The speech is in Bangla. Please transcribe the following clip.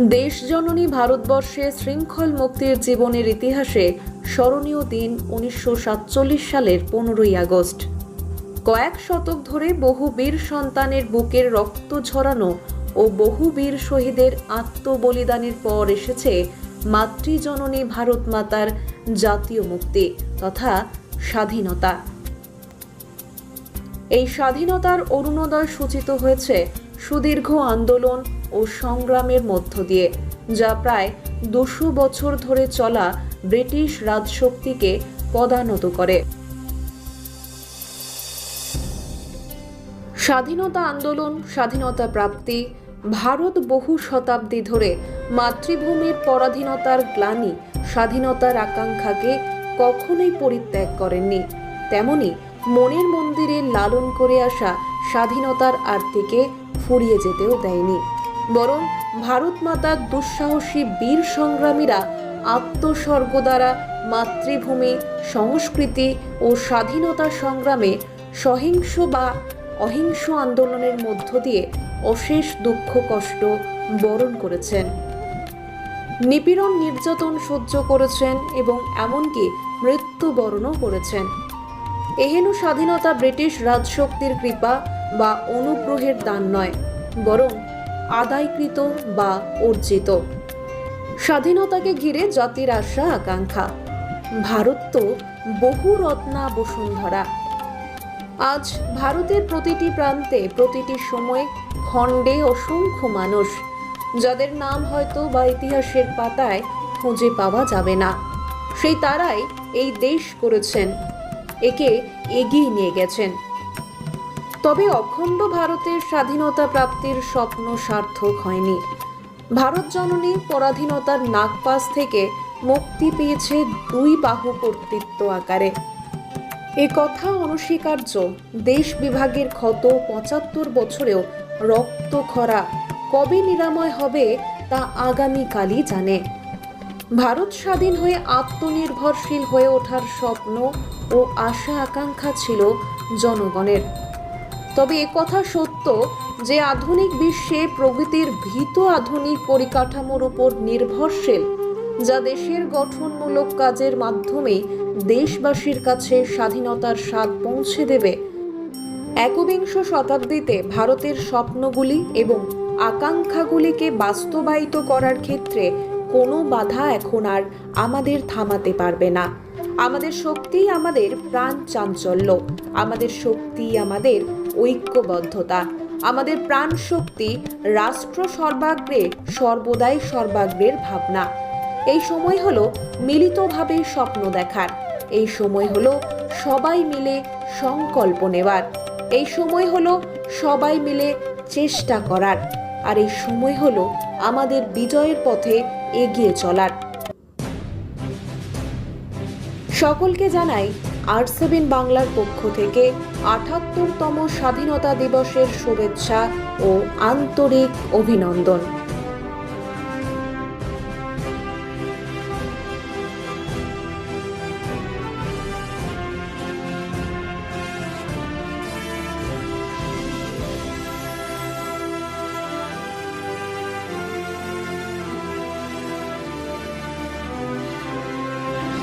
দেশ জননী ভারতবর্ষে শৃঙ্খল মুক্তির জীবনের ইতিহাসে স্মরণীয় দিন উনিশশো সাতচল্লিশ সালের পনেরোই আগস্ট। কয়েক শতক ধরে বহু বীর সন্তানের বুকের রক্ত ঝরানো ও বহু বীর শহীদের আত্মবলিদানের পর এসেছে মাতৃজননী ভারত মাতার জাতীয় মুক্তি তথা স্বাধীনতা। এই স্বাধীনতার অরুণোদয় সূচিত হয়েছে সুদীর্ঘ আন্দোলন ও সংগ্রামের মধ্য দিয়ে, যা প্রায় দুশো বছর ধরে চলা ব্রিটিশ রাজশক্তিকে পদানত করে। স্বাধীনতা আন্দোলন, স্বাধীনতা প্রাপ্তি, ভারত বহু শতাব্দী ধরে মাতৃভূমির পরাধীনতার গ্লানি স্বাধীনতার আকাঙ্ক্ষাকে কখনোই পরিত্যাগ করেননি। তেমনি মনের মন্দিরে লালন করে আসা স্বাধীনতার আরতিকে ফুরিয়ে যেতেও দেয়নি। বরং ভারত মাতার দুঃসাহসী বীর সংগ্রামীরা আত্মস্বর্গ দ্বারা মাতৃভূমি, সংস্কৃতি ও স্বাধীনতা সংগ্রামে সহিংস বা অহিংস আন্দোলনের মধ্য দিয়ে অশেষ দুঃখ, কষ্ট বরণ করেছেন। নিপীড়ন, নির্যাতন সহ্য করেছেন এবং এমনকি মৃত্যুবরণও করেছেন। এহেন স্বাধীনতা ব্রিটিশ রাজশক্তির কৃপা বা অনুগ্রহের দান নয়, বরং আদায়কৃত বা অর্জিত। স্বাধীনতাকে ঘিরে জাতির আশা, আকাঙ্ক্ষা। ভারত তো বহু রত্না বসুন্ধরা। আজ ভারতের প্রতিটি প্রান্তে, প্রতিটি সময়ে খণ্ডে অসংখ্য মানুষ, যাদের নাম হয়তো বা ইতিহাসের পাতায় খুঁজে পাওয়া যাবে না। সেই তারাই এই দেশ করেছেন, একে এগিয়ে নিয়ে গেছেন। তবে অখণ্ড ভারতের স্বাধীনতা প্রাপ্তির স্বপ্ন সার্থক হয়নি। ভারত জননী পরাধীনতার নাগপাস থেকে মুক্তি পেয়েছে দুই বাহু কর্তৃত্ব আকারে। এ কথা অনস্বীকার্য। দেশ বিভাগের ক্ষত পঁচাত্তর বছরেও রক্ত খরা কবে নিরাময় হবে তা আগামীকালই জানে। ভারত স্বাধীন হয়ে আত্মনির্ভরশীল হয়ে ওঠার স্বপ্ন ও আশা আকাঙ্ক্ষা ছিল জনগণের। তবে একথা সত্য যে আধুনিক বিশ্বে প্রগতির ভীত আধুনিক পরিকাঠামোর উপর নির্ভরশীল, যা দেশের গঠনমূলক কাজের মাধ্যমে দেশবাসীর কাছে স্বাধীনতার স্বাদ পৌঁছে দেবে। একবিংশ শতাব্দীতে ভারতের স্বপ্নগুলি এবং আকাঙ্ক্ষাগুলিকে বাস্তবায়িত করার ক্ষেত্রে কোনো বাধা এখন আর আমাদের থামাতে পারবে না। আমাদের শক্তি আমাদের প্রাণ চাঞ্চল্য। আমাদের শক্তি আমাদের ঐক্যবদ্ধতা। আমাদের প্রাণ শক্তি রাষ্ট্র সর্বাগ্রে সর্বদাই সর্বাগ্রের ভাবনা। এই সময় হলো মিলিতভাবে স্বপ্ন দেখার। এই সময় হলো সবাই মিলে সংকল্প নেওয়ার। এই সময় হলো সবাই মিলে চেষ্টা করার। আর এই সময় হলো আমাদের বিজয়ের পথে এগিয়ে চলার। সকলকে জানাই আর সেভেন বাংলার পক্ষ থেকে আঠাত্তরতম স্বাধীনতা দিবসের শুভেচ্ছা ও আন্তরিক অভিনন্দন।